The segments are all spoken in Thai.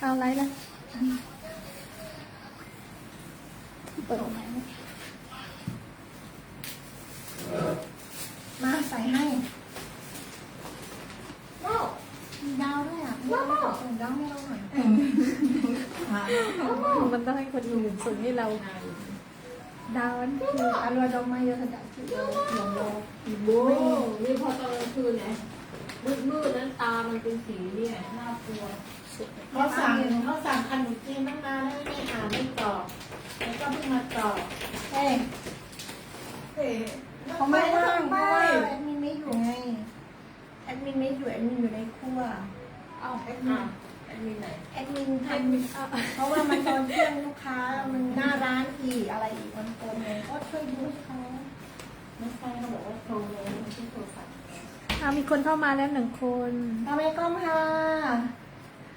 เอาอะไรล่ะเปิดออกมาไหมมาใส่ให้ว้าวมีดาวด้วยอะว้าวส่งดาวให้เราหน่อยมันต้องให้คนอื่นส่งให้เรา ดาวนั่นคืออารวดอกไม้ยอดดาวคือเราหลงโลกโอ้นี่พอตอนกลางคืนเนี่ยมืดมืดๆนั้นตามันเป็นสีเนี่ยน่ากลัว เขาสั่งเขาสั่งขนมจีนตั้งนานแล้วไม่อ่านไม่ตอบแล้วก็เพิ่งมาตอบเฮ้ยเขาไม่ว่างเพราะว่าแอดมินไม่อยู่ไงแอดมินไม่อยู่แอดมินอยู่ในครัวอ้าแอดมินแอดมินไหนแอดมินทำเพราะว่ามันตอนเที่ยงลูกค้ามันหน้าร้านอีกอะไรอีกมันโกนเลยก็ช่วยดูเขาไม่ใช่เขาบอกว่าโทรเลยไม่โทรศัพท์อ่ามีคนเข้ามาแล้วหนึ่งคนทำไมก้มค่ะ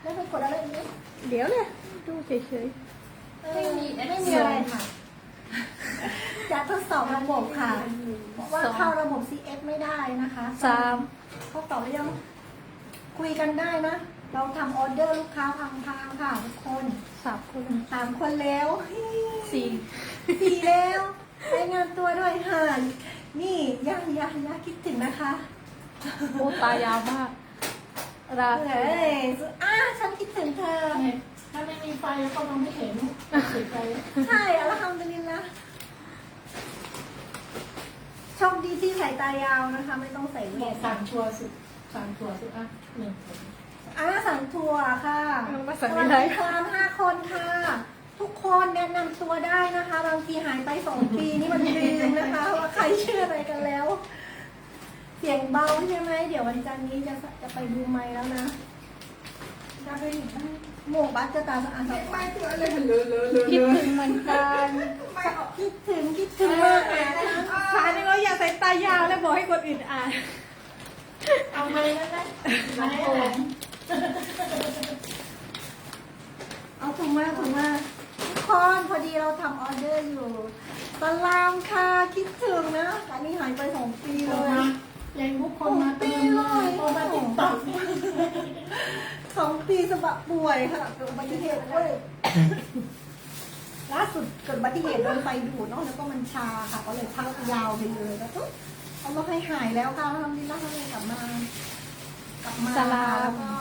แล้วไปกดอะไรอีกเดี๋ยวเลยดูเฉยไม่มีไม่มีอะไรค่ะจะทดสอบระบบค่ะว่าเข้าระบบ CF ไม่ได้นะคะๆสามเขาตอบหรือยังคุยกันได้นะ เราทำออเดอร์ลูกค้าพังทางค่ะทุกคนสามคนสามคนแล้วสี่สี่แล้วรายงานตัวด้วยค่ะนี่ย่าย่าย่าคิดถึงนะคะ โอ้ตายาวมาก ราเฮ้ยอะฉันคิดถึงเธอ ถ้าไม่มีไฟก็มองไม่เห็นปิดไฟใช่อัลฮัมดุลิลละโชคดีที่สายตายาวนะคะ ไม่ต้องใส่เนี่แว่ยนสั่งชัวร์สุดสั่งชัวร์สุดอะหนึ่งคนอะสั่งทัวร์ค่ะมาสสั่งวัสได้ดีค่ะห้าคนค่ะ ทุกคนแนะนำตัวได้นะคะ บางทีหายไปสองปีนี่มันลืมนะคะ ว่าใครชื่ออะไรกันแล้วเสียงเบาใช่ไหม เดี๋ยววันจันทร์นี้จะจะไปดูไม้แล้วนะ จะไปหมวกบัสจะตาสะอาดสะอาดคิดถึงเหมือนกันคิดถึงคิดถึงมากเลยนะคะฟ้านี่เราอยากใส่ตายาวแล้วบอกให้คนอื่นอ่านเอาไม้แล้วนะมันโทรเอาถุงมาถุงมาทุกคนพอดีเราทำออเดอร์อยู่สลามค่ะคิดถึงนะอันนี้หายไปสองปีเลย เลี้ยงทุกคนมาเตือนเลยโทรมาติดต่อสองปีสะบะป่วยค่ะเกิดอุบัติเหตุด้วยล่าสุดเกิดอุบัติเหตุโดนไฟดูดเนาะแล้วก็มันชาค่ะ ก็เลยพักยาวไปเลยแล้วก็เอามาให้หายแล้วค่ะทำดีแล้วก็เลยกลับมากลับมาสลามแล้วก็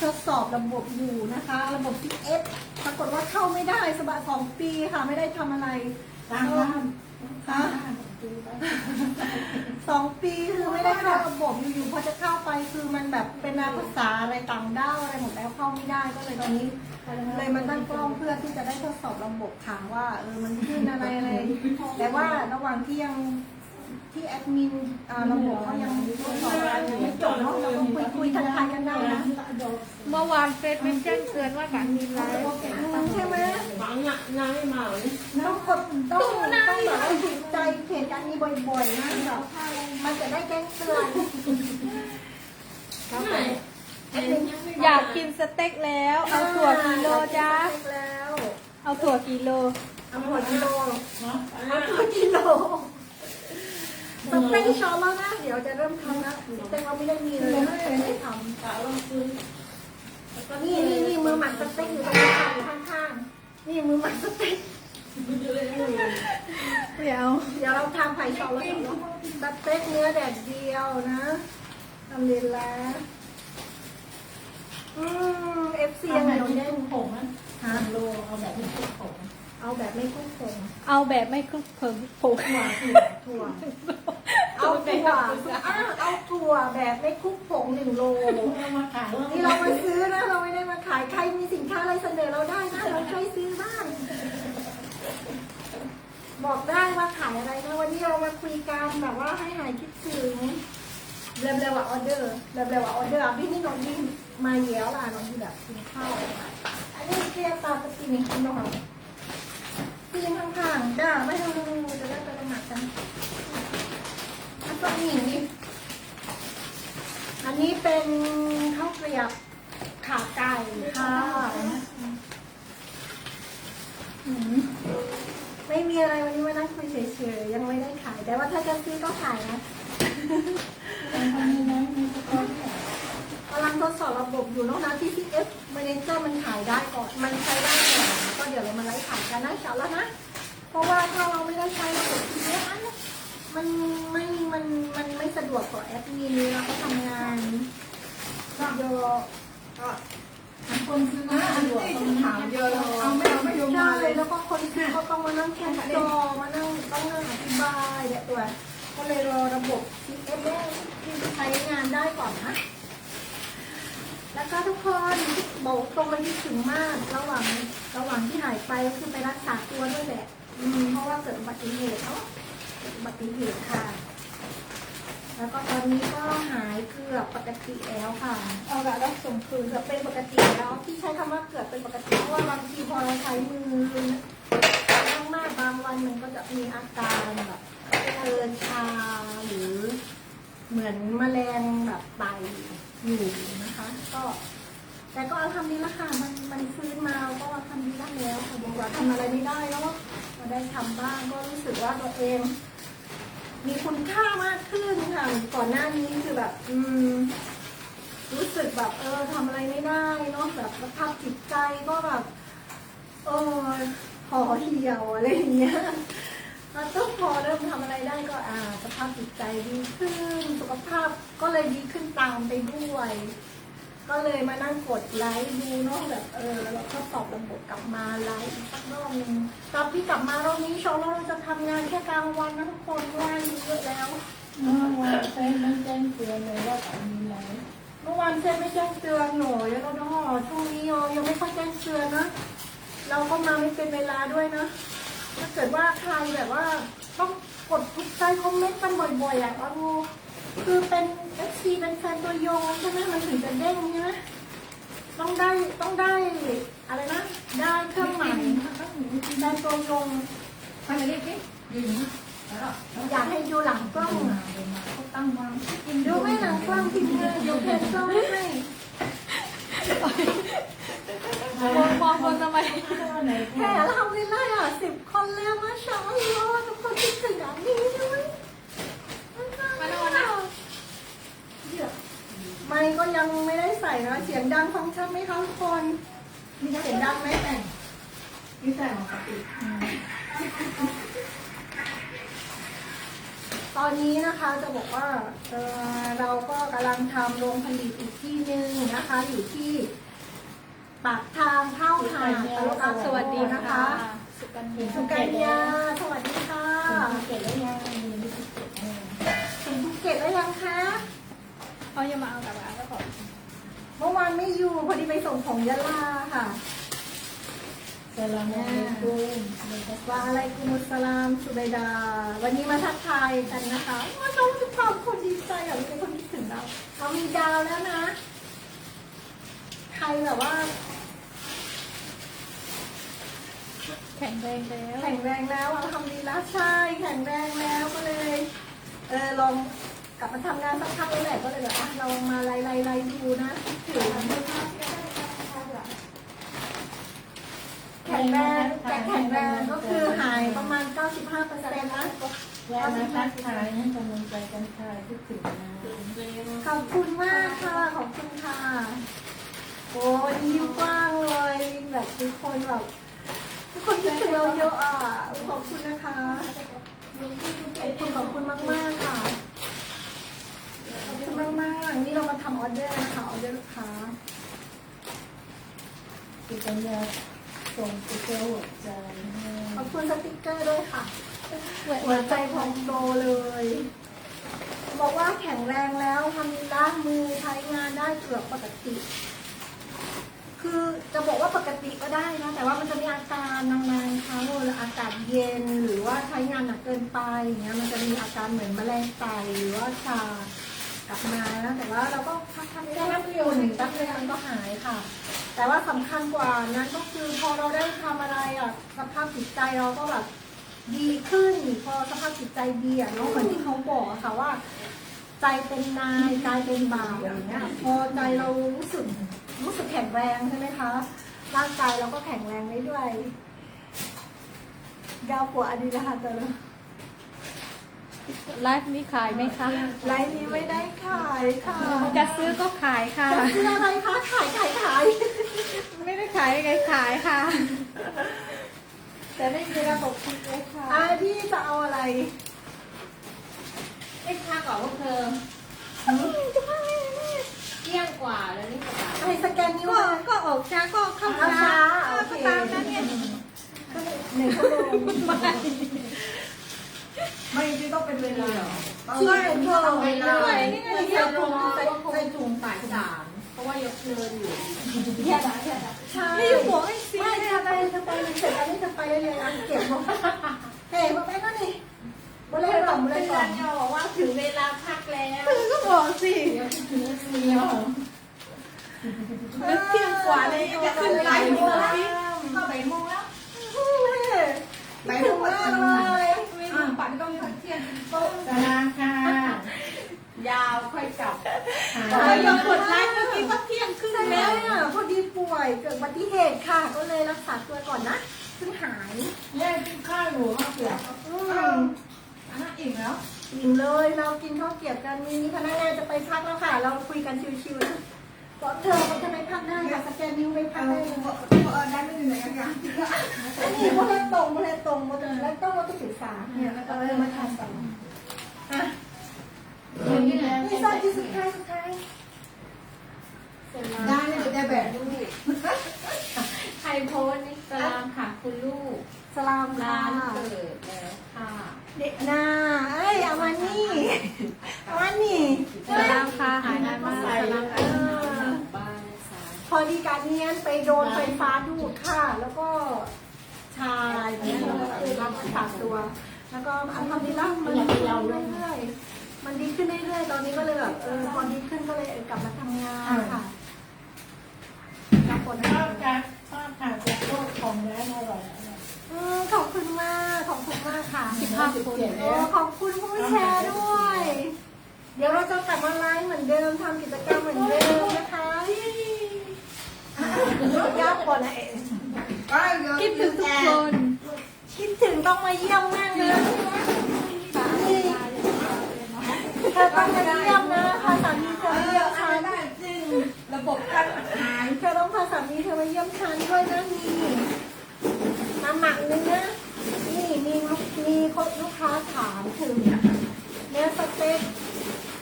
ทดสอบระบบอยู่นะคะ ระบบ CS ปรากฏว่าเข้าไม่ได้สะบะสองปีค่ะ ไม่ได้ทำอะไรตามบ้านฮะ สองปีคือไม่ได้เข้าระบบอยู่ๆพอจะเข้าไปคือมันแบบเป็นภาษาอะไรต่างด้าวอะไรหมดแล้วเข้าไม่ได้ก็เลยตอนนี้ เลยมันตั้งกล้องเพื่อที่จะได้ทดสอบระบบค่ะว่าเออมันขึ้นอะไรอะไรแต่ว่าระหว่างที่ยังที่แอดมินระบบเขายังทดสอบอะไรไม่จบเนาะเราก็คุยคุยทักทายกันได้นะ เมื่อวานเฟซบุ๊กแจ้งเตือนว่าการมีไลฟ์ใช่ไหมฝังอะนางไม่มาต้องกดต้องต้องแบบว่าติดใจเพจการนี้บ่อยๆนะแบบมันจะได้แจ้งเตือนอยากกินสเต็กแล้ว เอาถั่วกิโลจ้าเอาถั่วกิโลเอาถั่วกิโลเอาถั่วกิโลสเต็กชอบแล้วนะเดี๋ยวจะเริ่มทำนะสเต็กเราไม่ได้มีเลยไม่ได้ทำกะลงทุน นี่นี่นี่มือหมักสเต็กอยู่ตรงนี้ค่ะอยู่ข้างๆ นี่มือหมักสเต็กเดี๋ยวเดี๋ยวเราทำไผ่ชอบแล้วกันเนาะสเต็กเนื้อแดดเดียวนะทำเรียนแล้วอืมเอฟซียังเหนียวแน่นผงนะฮะโลเอาแบบที่ผงเอาแบบไม่คุ้มผงเอาแบบไม่คลุกเพิ่มผงถั่ว เอาถั่วอ้าเอาถั่วแบบไม่คลุกผงหนึ่งโลเอามาขายนี่เรามาซื้อนะเราไม่ได้มาขายใครมีสินค้าอะไรเสนอเราได้นะเราช่วยซื้อบ้างบอกได้ว่าขายอะไรนะวันนี้เรามาคุยกันแบบว่าให้หายคิดถึงเร็วๆว่าออเดอร์เร็วๆว่าออเดอร์พี่นี่น้องยิ่งมาเยวล่ะน้องที่แบบกินข้าวอันนี้เรียตาตะกินกินน้องตีนข้างๆจ้าไม่ต้องจะได้ไปตระหนักกัน อันต้นหญิงนี่อันนี้เป็นข้าวเกรียบขาไก่ค่ะอืมไม่มีอะไรวันนี้มานั่งคุยเฉยๆยังไม่ได้ขาย แต่ว่าถ้าจะซื้อก็ขายนะอันนี้นะมีสกอตเนี่ยกำลังทดสอบระบบอยู่นอกนะที่ TF Manager มันขายได้ก่อน มันใช้ได้ก่อนก็เดี๋ยวเรามาไลฟ์ขายกันนะเช้าแล้วนะ เพราะว่าถ้าเราไม่ได้ใช้ระบบ TF อันเนี้ย มันไม่มันมันไม่สะดวกต่อแอดมินแล้วก็ทำงานเยอะก็คนซื้อมาอันนี้ต้องถามเยอะแล้วเอาไม่เอาไม่ยอมใช่มาเลยแล้วก็คนซื้อก็ต้องมานั่งแคปจอมานั่งต้องนั่งอธิบายเนี่ยตัวก็เลยรอระบบ TF ที่ใช้งานได้ก่อนนะ แล้วก็ทุกคนบอกตรงมันคิดถึงมาก ระหว่างระหว่างที่หายไปก็คือไปรักษาตัวด้วยแหละอืมเพราะว่าเกิดอุบัติเหตุเนาะเกิด อุบัติเหตุค่ะ แล้วก็ตอนนี้ก็หายเกือบปกติแล้วค่ะเอาละแล้วส่งคืนเกือบเป็นปกติแล้วที่ใช้คำว่าเกือบเป็นปกติเพราะว่าบางทีพอเราใช้มือมากๆบางวันมันก็จะมีอาการแบบเกินชาหรือเหมือนแมลงแบบไตอยู่นะคะ ก็ แต่ก็เอาทำดีละค่ะมันมันฟื้นมาก็ทำดีได้แล้วค่ะบอกว่าทำอะไรไม่ได้แล้วก็ได้ทำบ้างก็รู้สึกว่าตัวเอง มีคุณค่ามากขึ้นค่ะก่อนหน้านี้คือแบบ อืม รู้สึกแบบเออทำอะไรไม่ได้เนาะแบบสภาพจิตใจก็แบบเออห่อเหี่ยวอะไรอย่างเงี้ยแล้วก็พอเริ่มทำอะไรได้ก็อ่าสภาพจิตใจดีขึ้น สุขภาพก็เลยดีขึ้นตามไปด้วย ก็เลยมานั่งกดไลค์ดูเนาะแบบเออแล้วก็ตอบระบบกลับมาไลค์อีกสักรอบนึงตอนที่กลับมารอบนี้โชว์เราจะทำงานแค่กลางวันนะทุกคนว่างเยอะแล้วเมื่อวานใช้มันแจ้งเตือนเลยว่าตอนนี้ไลฟ์เมื่อวานเซนไม่แจ้งเตือนหนูยังเราต้องช่วงนี้ยังไม่ค่อยแจ้งเตือนนะเราก็มาไม่เป็นเวลาด้วยนะถ้าเกิดว่าใครแบบว่าต้องกดถูกใจคอมเมนต์กันบ่อยๆอะว่าดู คือเป็นเอฟซีเป็นแฟนตัวยงใช่ไหมมันถึงจะเด้งใช่ไหมต้องได้ต้องได้อะไรนะได้เครื่องหมายแฟนตัวยงทำอะไรดิยืนแล้วอยากให้ดูหลังกล้องมาเลยมาเขาตั้งวางดูไม่หลังกล้องพิมพ์เลยดูเพจกล้องให้มองคนทำไมไหนแค่เราทำได้เลยอะสิบคนแล้วมาชาอัลลอฮ์ทุกคนคิดถึงอันนี้ด้วยมาโน่นะ ไม่ก็ยังไม่ได้ใส่นะ เสียงดังฟังชัดไหมคะทุกคนมีเสียงดังไหมนี่แต่ปกติตอนนี้นะคะจะบอกว่าเออเราก็กำลังทำโรงผลิตอีกที่หนึ่งนะคะ อยู่ที่ปากทางเข้าหาดตลาดสวัสดีนะนะคะคะ สุกัญญาสุกัญญาสวัสดีค่ะ เก็บได้ยังมีลิขิตเองถึงภูเก็ตแล้วยังคะ เขามาเอากลับมาแล้วขอเมื่อวานไม่อยู่พอดีไปส่งของยะลาค่ะสลามอะลัยกุมวาอะไรกุมุสลามสุเบดา วันนี้มาทักทายกันนะคะว่าน้องมีความคนดีใจอะมีคนคิดถึงเราเรามีดาวแล้วนะ ใครแบบว่า แข็งแรงแล้ว แข็งแรงแล้วอะทำดีแล้วใช่ แข็งแรงแล้วก็เลย เออลอง กลับมาทำงานสักพักแล้วแหละก็เลยแบบอะเรามาไล่ไล่ไล่ดูนะถือแข็งแรงแต่แข็งแรงก็คือหายประมาณ 95เปอร์เซ็นต์นะแล้วนะทักทายให้กำลังใจกันทายคิดถึงนะขอบคุณมากค่ะ ขอบคุณค่ะ โอ้ยยิ้มกว้างเลยแบบทุกคนแบบทุกคนคิดถึงเราเยอะอะ ขอบคุณนะคะ ขอบคุณขอบคุณมากมากๆค่ะ อบคุณมากมากๆนี่เรามาทำออเดอร์นะคะออเดอร์ลูกค้าสุกัญญาส่งสเกลหัวใจให้ขอบคุณสติกเกอร์ด้วยค่ะหัวใจของโตเลย บอกว่าแข็งแรงแล้วทำล้างมือใช้งานได้เกือบปกติ คือจะบอกว่าปกติก็ได้นะแต่ว่ามันจะมีอาการนานๆครั้งเวลาอากาศเย็นหรือว่าใช้งานหนักเกินไปอย่างเงี้ยมันจะมีอาการเหมือนแมลงไตหรือว่าชา กลับมานะแต่ว่าเราก็พักทำได้แป๊บเดียวหนึ่งแป๊บเดียวมันก็หายค่ะ แต่ว่าสำคัญกว่านั้นก็คือพอเราได้ทำอะไรอะสภาพจิตใจเราก็แบบดีขึ้น พอสภาพจิตใจดีอะเนาะเหมือนที่เขาบอกอะค่ะว่า ใจเป็นนายกายเป็นบ่าวอย่างเงี้ยพอใจเรารู้สึกรู้สึกแข็งแรงใช่ไหมคะร่างกายเราก็แข็งแรงได้ด้วยดาวปัวอดีตนะคะเจอ ไลฟ์นี้ขายไหมคะไลน์นี้ไม่ได้ขายค่ะจะซื้อก็ขายค่ะจะซื้ออะไรคะขายขายขายไม่ได้ขายยังไงขายค่ะ แต่ไม่มีระบบคิดเลยค่ะอ่าพี่จะเอาอะไรไม่ค่าก่อนพวกเธอจะพาไปไหนเที่ยงกว่าแล้วนี่กว่าอะไรสแกนนิ้วก็มาก็ออกช้าก็เข้าเอาช้าช้าเอโออเคก็ตามนั้นเนี่ยหนึ่งชั่วโมง ไม่จริงๆต้องเป็นเวลาใช่เธอเอาเวลาด้วยนี่นี่ไงไงใส่ถุงใส่ใส่ถุงบ่ายสามเพราะว่ายกเชิญอยู่แย่ละแย่ละใช่ไม่อยู่บอกให้ซีไม่เธอไปเธอไปเสร็จแล้วนี่เธอไปเลยอะเก็บมดเฮ้ยมาไปก็นี่บนเลยก่อนบนเลยก่อนเราบอกว่าถึงเวลาพักแล้วเธอก็บอกสิเดี๋ยวถึงเสียวนึกเที่ยงกว่าเลยจะขึ้นไลฟ์ดูสิเข้าไปโมงแล้วไปถึงมากเลยไม่รู้ ปั่นต้องเที่ยงโต๊ะตาราค่ะยาวค่อยกลับพอยังกดไลฟ์เมื่อกี้ก็เที่ยงครึ่งแล้วเนี่ยพอดีป่วยเกิดอุบัติเหตุค่ะ ก็เลยรักษาตัวก่อนนะเพิ่งหายเนี่กินข้าวอยู่ข้าวเปลือกอืมอันนั้นอิ่มแล้วอิ่มเลยเรากินข้าวเกรียบกันมีพนักงานจะไปพักแล้วค่ะ เราคุยกันชิวๆนะ บอกเธอมันจะไปพักได้ค่ะสแกนนิ้วไปพักได้เลยเออได้ไม่เหนื่อยกันยังอันนี้โมเลตรงโมเลตรงมเลตแล้วต้องโมเลศึกษาเนี่ยแล้วก็เลยมาทำต่ออะนี่แหละนี่ซอยที่สุดท้ายสุดท้ายได้เลยจะแบบลูกใครโพสต์นี่ตารางค่ะคุณลูกสลามค่ะร้าเปิดแล้วค่ะ เด็กนาเอ้ยเอามานี่เอามานี่สลามค่ะหายนานมากใส่สลามไปค่ะบ้านสายพอดีการเนียนไปโดนไฟฟ้าดูดค่ะ แล้วก็ชายเนี่ยแล้วก็เออรับสามตัว แล้วก็อันทำดีล่ามันดีขึ้นเรื่อยๆมันดีขึ้นเรื่อยๆตอนนี้ก็เลยแบบเออพอดีขึ้นก็เลยเออกลับมาทำงานค่ะกลับคนชอบจะชอบทานเป็นโรคของแล้วอร่อย อืมขอบคุณมาก ขอบคุณมากค่ะสิบห้าคนโอ้ขอบคุณผู้แชร์ด้วย เดี๋ยวเราจะกลับมาไลฟ์เหมือนเดิมทำกิจกรรมเหมือนเดิมนะคะยากคนนะเองคิดถึงทุกคน คิดถึงต้องมาเยี่ยมมากเลยเธอต้องมาเยี่ยมนะพาสามีเธอมาเยี่ยมฉันได้จริง ระบบการหายเธอต้องพาสามีเธอมาเยี่ยมฉันด้วยนะนี่มาหมักนึงนะ นี่มีลูกมีคนลูกค้า ถามถึงเนื้อสเต็ก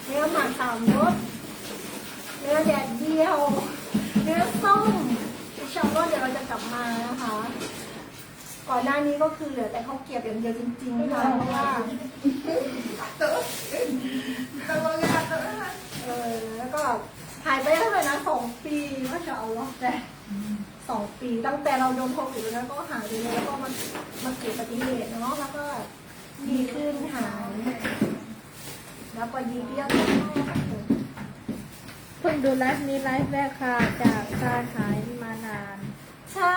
เนื้อหมักสามรสเนื้อแดดเดียว เนื้อส้มอิชาอัลลอฮ์เดี๋ยวเราจะกลับมานะคะ ก่อนหน้านี้ก็คือเหลือแต่ข้าวเกรียบอย่างเดียวจริงๆค่ะเพราะว่าเต๋อตะวันยาเต๋อเออแล้วก็หายไปเท่าไหร่นะสองปีว่าจะเอาล็อกแต่สองปีตั้งแต่เราโดนโควิดแล้วก็หายไปเลยแล้วก็มันมาเกิดอุบัติเหตุเนาะแล้วก็ ดีขึ้นหาย แล้วก็ดีเยี่ยมมากเพิ่งดูไลฟ์นี้ไลฟ์แรกค่ะ จากการหายมานาน ใช่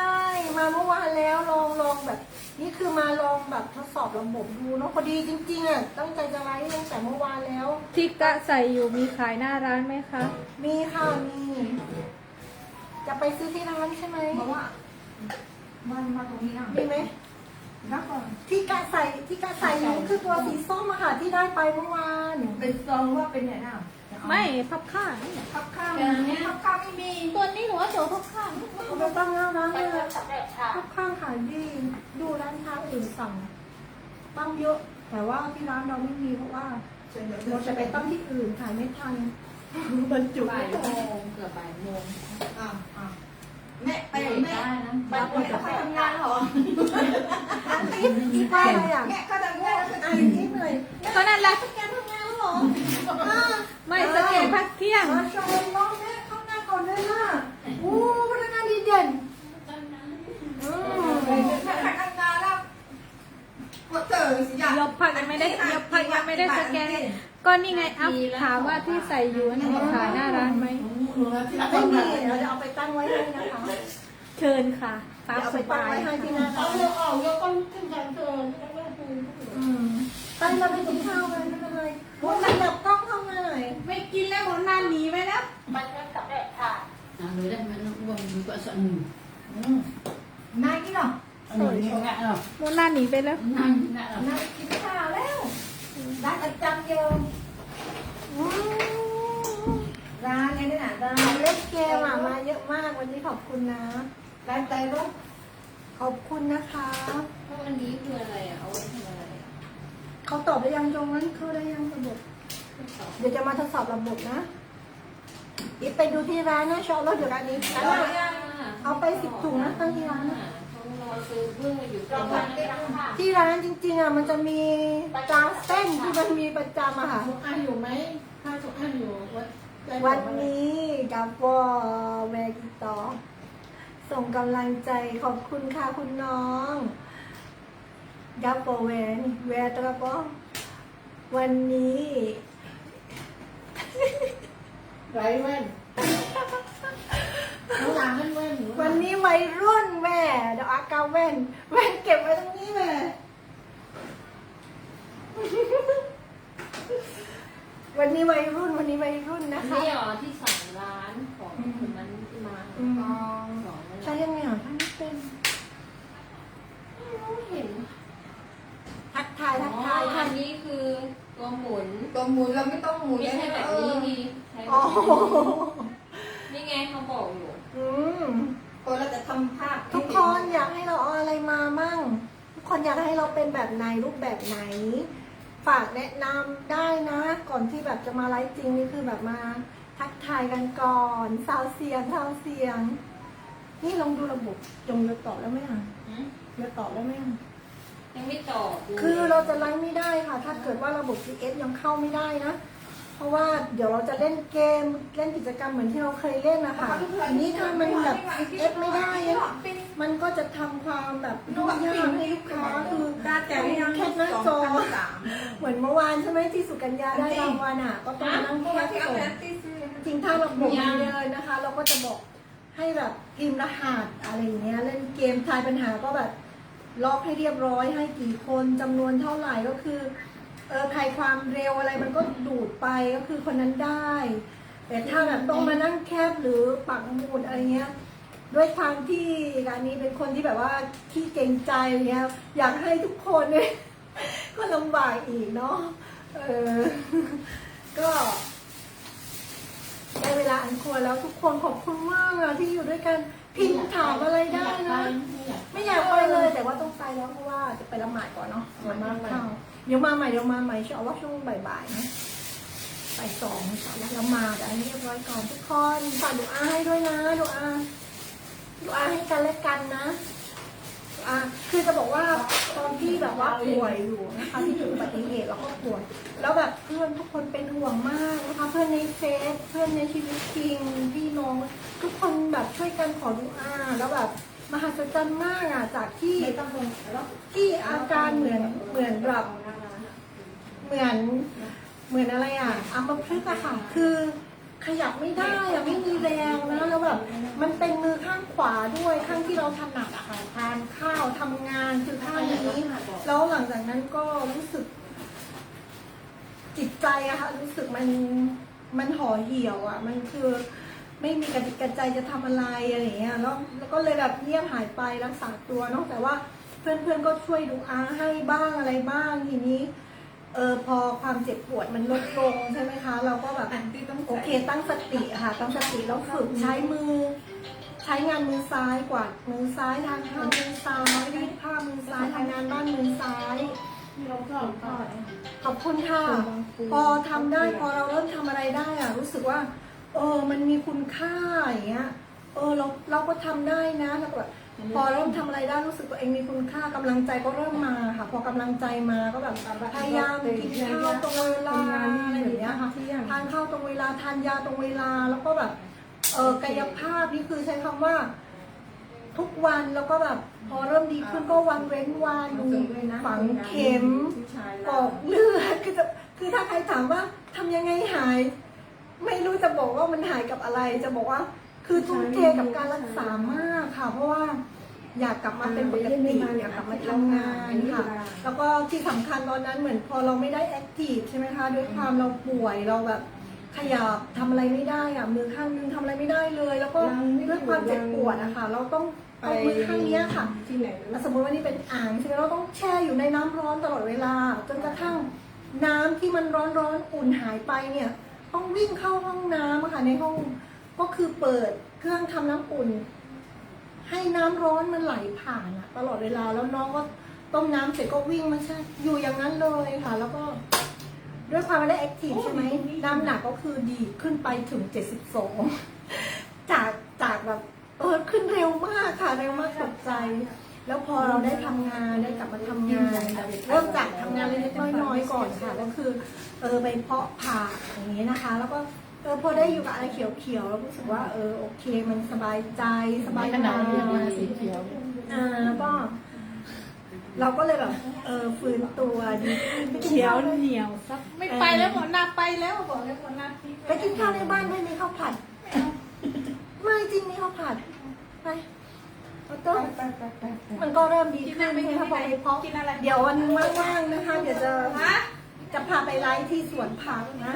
มาเมื่อวานแล้วลองลองแบบ นี่คือมาลองแบบทดสอบระบบดูเนาะพอดีจริงๆอะตั้งใจจะไลฟ์ตั้งแต่เมื่อวานแล้ว ที่กะใส่อยู่มีขายหน้าร้านไหมคะ มีค่ะมี จะไปซื้อที่ร้านใช่ไหมบอกว่ามันมาตรงนี้อะมีไหม นักก่อนที่กาใส่ที่กาใส่อยู่คือตัวสีส้มอะค่ะ ที่ได้ไปเมื่อวานเป็นซองว่าเป็นไหนน่ะไม่พับข้างพับข้าวพับข้าวไม่มีตัวนี้หนูว่าเดี๋ยวพับข้างเอาไปตั้งหน้าร้านเลยทุกข้างขายดีดูร้านค้าอื่นสั่งตั้งเยอะ แต่ว่าที่ร้านเราไม่มีเพราะว่าเราจะไปตั้งที่อื่นขายไม่ทันบรรจุบ่าไม่ยทันโมงเกือบบ่ายโมงอ่าอ่า แม่ไปไปแม่ได้นะไปไปทำงานเหรอร้านอีฟอีฟว่าอะไรอะแม่ก็ทำงานแล้วก็อะอีฟหน่อยก็นั่นแหละแกทำงานแล้วเหรอไม่สเกตพักเที่ยงมาชมน้องแม่เข้างหน้าก่อนเลยล่ะอู้พนักงานดีเด่นล้วก็เจอสิอยากยกพักยังไม่ได้ยกพักยังไม่ได้สแกน ก็นี่ไงอัพถามว่าที่ใส่อยู่นี่ขาน้าร้านไหม ไม่มีเราจะเอาไปตั้งไว้ให้นะคะ เชิญค่ะตามเดี๋ยวเอาสไปตั้งบายไว้ให้ที่หน้าเอาร้านเรื่องออกยกต้องขึ้นทางเดินอืมตั้งเราไปกินข้าวเลยไม่เป็นไรวันนี้หลับกล้องเข้ามาหน่อยไม่กินแล้วหมดนานหนีไปแล้ว À, người đây mà nó còn người gọi sợ ngủ นายกี่หรอ ngủ ngạ rồi หมดนานหนีไปแล้ว nằm ngạ rồi นายกินข้าวแล้ว à ร้านประจำโยมอืมร้านนี้น่ะ ร้านเล่นเกมอะมาเยอะมากวันนี้ขอบคุณนะร้านใจรถขอบคุณนะคะ เพราะอันนี้คืออะไรอะ เอาไว้ทำอะไรอะเขาตอบได้ยังจงนั้นเขาได้ยังระบบเดี๋ยวจะมาทดสอบระบบนะ อีฟไปดูที่ร้านนะชอบรถอยู่ร้านนี้ร้านน่ะเอาไปสิบถุงนะตั้งที่ร้านอะเขารอซื้อเพื่ออยู่ตเรารงผันั้ดนได้ทั้งค่ะที่ร้านจริงๆอะมันจะมีจานเส้นที่มันมีประจำอะค่ะสุอันอยู่ไหมถ้าสุอันอยู่วัดใจบอก วันมาเลยนี้กับวอแวกิตอส่งกำลังใจขอบคุณค่ะคุณน้องกับวอแวนแวตระปอวันนี้ไรแว่นหนูหลานนั่นแว่นหนูหลาวันนี้วัยรุ่นแม่เดี๋ยวอากาแว่นแว่นเก็บไว้ตรงนี้แม่ วันนี้วัยรุ่นวันนี้วัยรุ่นนะอันคะนี้เหรอที่สั่งร้านของคนนั้นที่มาอืมกองสองนั่นแหใช่ละยังไงอะท่านไม่เป็นไม่เห็นทักทายทักทายอัท่านนนี้คือตัวหมุนตัวหมุนเราไม่ต้องหมุนไม่ใช่แบบนี้นี่ใช้แบอ๋อบนี้นี่ไงเขาบอกอยู่อืมตัวเราจะทำภาพทุกคนอยากให้เราเอาอะไรมามั่ง ทุกคนอยากให้เราเป็นแบบไหนรูปแบบไหน ฝากแนะนำได้นะ ก่อนที่แบบจะมาไลฟ์จริงนี่คือแบบมาทักทายกันก่อนซาวเสียงซาวเสียง นี่ลองดูระบบจงจะตอบแล้วไหมอะหืมจะตอบแล้วไหมอะ ยังไม่ตอบยู่คือเราจะไลฟ์ไม่ได้ค่ะ ถ้าเกิดว่าระบบ CS ยังเข้าไม่ได้นะเพ ราะว่าเดี๋ยวเราจะเล่นเกมเล่นกิจกรรมเหมือนที่เราเคยเล่นนะคะอันนี้ถ้ามันแบบ CS ไม่ได้อะมันก็จะทำความแบบยุ่งยากให้ลูกค้าคือดาแต่ไม่ยังแค่หน้าจอสามเหมือนเมื่อวานใช่ไหมที่สุกัญญาได้รางวัลอะ ก็ต้องมานั่งเมื่อแค่วานที่เอาส่งแล้ที่ซื้อจริงถ้าระบบดีเลยนะคะ เราก็จะบอกให้แบบพิมพ์รหัสอะไรอย่างเงี้ยเล่นเกมทายปัญหาก็แบบล็อกให้เรียบร้อยให้กี่คนจำนวนเท่าไหร่ก็คือ เออใครความเร็วอะไรมันก็ดูดไปก็คือคนนั้นได้ แต่ถ้าแบบต้องมานั่งแคบหรือปักหมุดอะไรเงี้ยด้วยความที่ร้านนี้เป็นคนที่แบบว่าขี้เกรงใจอะไรเงี้ยอยากให้ทุกคนเนี่ยก็ลำบากอีกเนาะเออก็ได้เวลาอันควรแล้วทุกคนขอบคุณมากอะที่อยู่ด้วยกันพิมพ์ถามอะไรได้นะ ไม่อยากไปเลย แต่ว่าต้องไปแล้วเพราะว่าจะไปละหมาดก่อนเนาะเดี๋ยวมาใหม่ข้าว เดี๋ยวมาใหม่เดี๋ยวมาใหม่ชอว่าช่วงบ่ายๆนะไปสองสามละหมาดอันนี้เรียบร้อยก่อนทุกคนฝากดูอาให้ด้วยนะดูอาดูอาให้กันและกันนะอาคือจะบอกว่าตอนที่แบบว่าป่วยอยู่นะคะที่ถึงอุบัติเหตุแล้วก็ป่วย แล้วแบบเพื่อนทุกคนเป็นห่วงมากนะคะเพื่อนในเฟซเพื่อนในชีวิตจริงพี่น้อง ทุกคนแบบช่วยกันขอดูอาแล้วแบบ มหัศจรรย์มากอะจากที่ไม่ต้องลงแล้วที่อาการเหมือนเหมือนแบบเหมือนเหมือนอะไรอะอัมพฤกษ์อะค่ะคือขยับไม่ได้อะไม่มีแรงนะแล้วแบบมันเป็นมือข้างขวาด้วยข้างที่เราถนัดอะค่ะทานข้าวทำงานคือข้างนี้แล้วหลังจากนั้นก็รู้สึก จิตใจอะค่ะรู้สึกมันมันห่อเหี่ยวอะมันคือ ไม่มีกระดิกกระใจจะทำอะไรอะไรอย่างเงี้ยแล้วแล้วก็เลยแบบเงียบหายไปรักษาตัวเนาะแต่ว่าเพื่อนๆก็ช่วยดูอาให้บ้างอะไรบ้างทีนี้เออพอความเจ็บปวดมันลดลงใช่ไหมคะ เราก็แบบอันที่ต้องโอเคตั้งสติอะค่ะตั้งสติแล้วฝึกใช้มือ ใช้งานมือซ้ายกวาดมือซ้ายทานข้าวมือซ้ายรีดผ้ามือซ้ายทำงานบ้านมือซ้ายที่เราชอบทอดขอบคุณค่ะ พอทำได้พอเราเริ่มทำอะไรได้อะรู้สึกว่า เออ มันมีคุณค่าอย่างเงี้ย เออเราเราก็ทำได้นะแล้วก็แบบพอเริ่มทำอะไรได้รู้สึกตัวเองมีคุณค่ากำลังใจก็เริ่มมาค่ะ พอกำลังใจมาก็แบบพยายามกินข้าวตรงเวลาอะไรอย่างเงี้ยค่ะทานข้าวตรงเวลาทานยาตรงเวลาแล้วก็แบบเออกายภาพนี่คือใช้คำว่า ทุกวันแล้วก็แบบพอเริ่มดีขึ้นก็วันเว้นวันฝังเข็มกรอกเลือดคือจะคือถ้าใครถามว่าทำยังไงหาย ไม่รู้จะบอกว่ามันหายกับอะไร จะบอกว่า คือทุ่มเทกับการรักษามากค่ะ เพราะว่าอยากกลับมาเป็นปกติอยากกลับมาทำงานค่ะ แล้วก็ที่สำคัญตอนนั้นเหมือนพอเราไม่ได้แอคทีฟใช่ไหมคะ ด้วยความเราป่วยเราแบบขยับทำอะไรไม่ได้อะมือข้างนึงทำอะไรไม่ได้เลย แล้วก็ด้วยความเจ็บปวดอะค่ะ เราต้องเอามือข้างเนี้ยค่ะที่ไหนสมมติว่านี่เป็นอ่างใช่ไหมเราต้องแช่อยู่ในน้ำร้อนตลอดเวลา จนกระทั่งน้ำที่มันร้อนร้อนๆอุ่นหายไปเนี่ย ต้องวิ่งเข้าห้องน้ำอะค่ะในห้องก็คือเปิดเครื่องทำน้ำอุ่น ให้น้ำร้อนมันไหลผ่านอะตลอดเวลาแล้วน้องก็ต้มน้ำเสร็จก็วิ่งมาใช่อยู่อย่างนั้นเลยค่ะ แล้วก็ด้วยความไม่ได้แอคทีฟใช่ไหมน้ำหนักก็คือดีดขึ้นไปถึง 72 จากจากแบบเออขึ้นเร็วมากค่ะเร็วมากตกใจ แล้วพอเราได้ทำงานได้กลับมาทำงานเริ่มจากทำงานเล็กๆน้อยๆก่อนค่ะก็คือเออไปเพาะผักอย่างนี้นะคะ แล้วก็เออพอได้อยู่กับอะไรเขียวๆแล้วรู้สึกว่าเออโอเค มันสบายใจสบายขนาดตานี้มาสีเขียว อ่าแล้วก็ เราก็เลยแบบเออฟื้นตัวดีขึ้นไปกินเขียวข้าวเหนียวซับไม่ไปแล้วหมดหน้าไปแล้วบอกแล้วหมดหน้าที่ไปกินข้าวในบ้านได้ไหมข้าวผัด ไม่จริงมีข้าวผัดไป เอาโต้ไปไปไปไปมันก็เริ่มดีขึ้นไม่ใช่คะพอไปเพาะกินอะไรเดี๋ยววันนึงว่างๆนะคะ เดี๋ยวจะจะพาไปไลฟ์ที่สวนผักนะ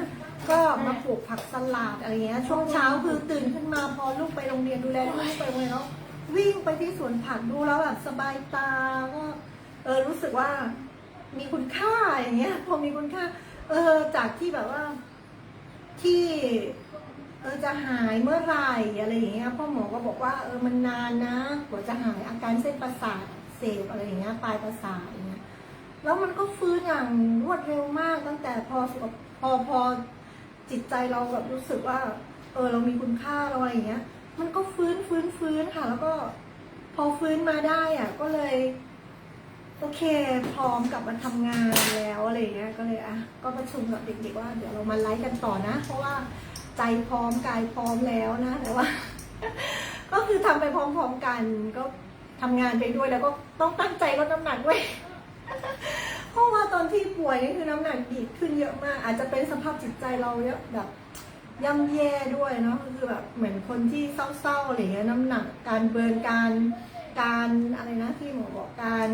ก็มาปลูกผักสลัดอะไรเงี้ย ช่วงเช้าคือตื่นขึ้นมาพอลูกไปโรงเรียนดูแลลูกไปโรงเรียนแล้ววิ่งไปที่สวนผักดูแล้วแบบสบายตาก็เออรู้สึกว่ามีคุณค่าอย่างเงี้ย พอมีคุณค่า เออจากที่แบบว่าที่เออจะหายเมื่อไหร่อะไรอย่างเงี้ยพ่อหมอก็บอกว่าเออมันนานนะกว่าจะหายอาการเส้นประสาทเสพอะไรอย่างเงี้ยปลายประสาทอย่างเงี้ยแล้วมันก็ฟื้นอย่างรวดเร็วมากตั้งแต่พอสุขพอพอจิตใจเราแบบรู้สึกว่า เออเรามีคุณค่าเราอะไรอย่างเงี้ย มันก็ฟื้นฟื้นฟื้นค่ะ แล้วก็พอฟื้นมาได้อะก็เลย โอเค พร้อมกลับมาทำงานแล้วอะไรอย่างเงี้ยก็เลยอะก็ประชุมกับเด็กๆว่าเดี๋ยวเรามาไลฟ์กันต่อนะ เพราะว่า ใจพร้อมกายพร้อมแล้วนะ แต่ว่า ก็คือทำไปพร้อมๆกัน ก็ทำงานไปด้วยแล้วก็ต้องตั้งใจลดน้ำหนักด้วยเพราะว่าตอนที่ป่วยนี่คือน้ำหนักดีดขึ้นเยอะมาก อาจจะเป็นสภาพจิตใจเราเยอะแบบย่ำแย่ด้วยเนาะคือแบบเหมือนคนที่เศร้าๆอะไรเงี้ยน้ำหนักการเบิร์นการการอะไรนะที่หมอบอกการ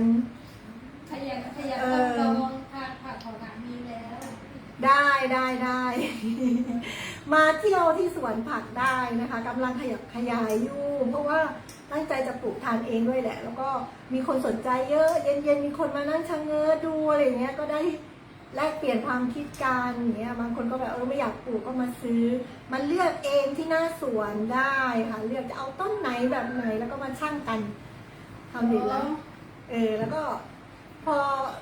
ขยันขยันเอต้อองลองผ่าผ่าของหนักมีแล้ว ได้ได้ได้ มาเที่ยวที่สวนผักได้นะคะกำลังขยับขยายอยู่เพราะว่าตั้งใจจะปลูกทานเองด้วยแหละ แล้วก็มีคนสนใจเยอะ เย็นๆมีคนมานั่งชะเง้อดูอะไรอย่างเงี้ยก็ได้แลกเปลี่ยนความคิดกันอย่างเงี้ยบางคนก็แบบเออไม่อยากปลูกก็มาซื้อ มันเลือกเองที่หน้าสวนได้ค่ะ เลือกจะเอาต้นไหนแบบไหนแล้วก็มาช่างกันทำดีแล้วเออแล้วก็ พอ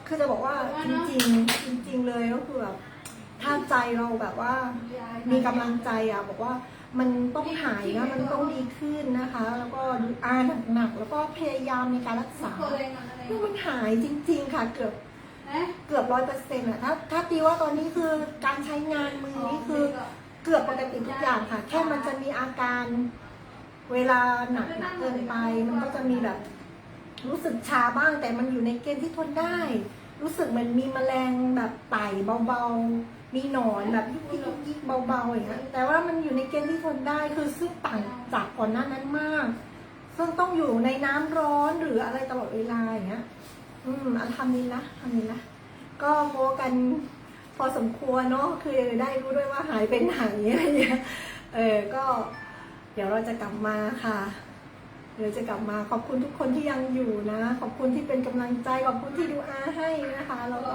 คือจะบอกว่าจริง ๆ จริง ๆ เลยก็คือแบบ ถ้าใจเราแบบว่ามีกำลังใจอะบอกว่ามันต้องหายนะมันต้องดีขึ้นนะคะ แล้วก็ดูอาหนักๆแล้วก็พยายามในการรักษาตัวเองอะไรคือมันหายจริง ๆ ค่ะเกือบนะเกือบร้อยเปอร์เซ็นต์อะถ้าถ้าตีว่าตอนนี้คือการใช้งานมือนี่คือเกือบปกติทุกอย่างค่ะ แค่มันจะมีอาการเวลาหนักเกินไป มันก็จะมีแบบ รู้สึกชาบ้างแต่มันอยู่ในเกณฑ์ที่ทนได้ รู้สึกเหมันมีแมลงแบบไต่เบาๆ มีหนอนแบบยุกยิกยุกยิกเบาๆอย่างเงี้ยแต่ว่ามันอยู่ในเกณฑ์ที่ทนได้คือซึ่งต่างจากก่อนหน้านั้นมาก ซึ่งต้องอยู่ในน้ำร้อนหรืออะไรตลอดเวลาอย่างเงี้ย อืมอันทำนี้นะทำนี้นะก็โมกันพอสมควรเนาะคือได้รู้ด้วยว่าหายไปไหนอะไรเงี้ยเออก็ เดี๋ยวเราจะกลับมาค่ะ เดี๋ยวจะกลับมาขอบคุณทุกคนที่ยังอยู่นะ ขอบคุณที่เป็นกำลังใจขอบคุณที่ดูอาให้นะคะแล้วก็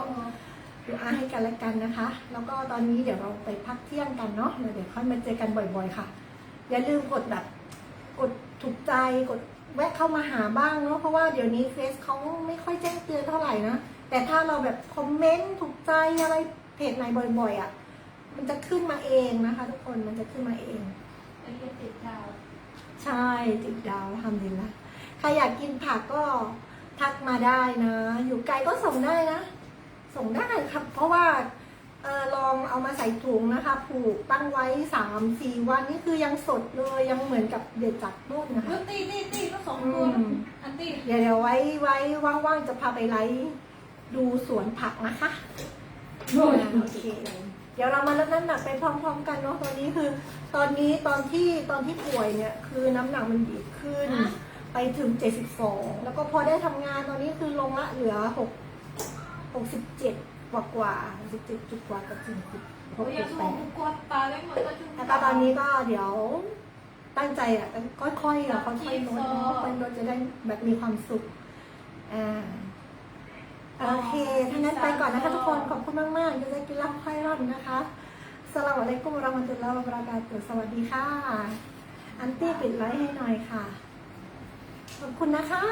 ดูอาให้กันและกันนะคะ แล้วก็ตอนนี้เดี๋ยวเราไปพักเที่ยงกันเนาะแล้วเดี๋ยวค่อยมาเจอกันบ่อย ๆ ค่ะ อย่าลืมกดแบบกดถูกใจกดแวะเข้ามาหาบ้างเนาะเพราะว่าเดี๋ยวนี้เฟซเขาไม่ค่อยแจ้งเตือนเท่าไหร่นะแต่ถ้าเราแบบคอมเมนต์ถูกใจอะไรเพจไหนบ่อยๆอะ่ะ มันจะขึ้นมาเองนะคะ ทุกคนมันจะขึ้นมาเองไอ้เหี้ยติดดาวใช่ติดดาวทำดีละใครอยากกินผักก็ทักมาได้นะ อยู่ไกลก็ส่งได้นะ ส่งได้ครับ เพราะว่าเออลองเอามาใส่ถุงนะคะ ผูกตั้งไว้สามสี่วันนี่คือยังสดเลยยังเหมือนกับเด็ดจากต้นนะคะเฮ้ยตีตีตีก็สองอืตัวมอันตีเดี๋ยวเดี๋ยวไว้ไว้ว่างๆจะพาไปไลฟ์ดูสวนผักนะคะโอเคเดี๋ยวเรามาลดน้ำหนักไปพร้อม ๆ กันเนาะตอนนี้คือ ตอนนี้ตอนที่ตอนที่ป่วยเนี่ยคือน้ำหนักมันดีขึ้น ไปถึง 72 แล้วก็พอได้ทำงานตอนนี้คือลงละเหลือ 6 67กว่ากว่า67จุดกว่ากับ40โอ้ยยังมอง68กวาดตาได้หมดก็จุ่มแล้วก็ตอนนี้ก็เดี๋ยวตั้งใจอะค่อยๆอะค่อยๆลดเนาะค่อยๆลดจะได้แบบมีความสุขอ่าโอเคถ้างั้นไปก่อนนะคะทุกคน ขอบคุณมากๆจะได้กินรับไข่ร่อนนะคะสลามอะลัยกุมวะเราะมะตุลลอฮ์วะบะเราะกาตุฮ์สวัสดีค่ะ อันตี้ปิดไลฟ์ให้หน่อยค่ะ ขอบคุณนะคะ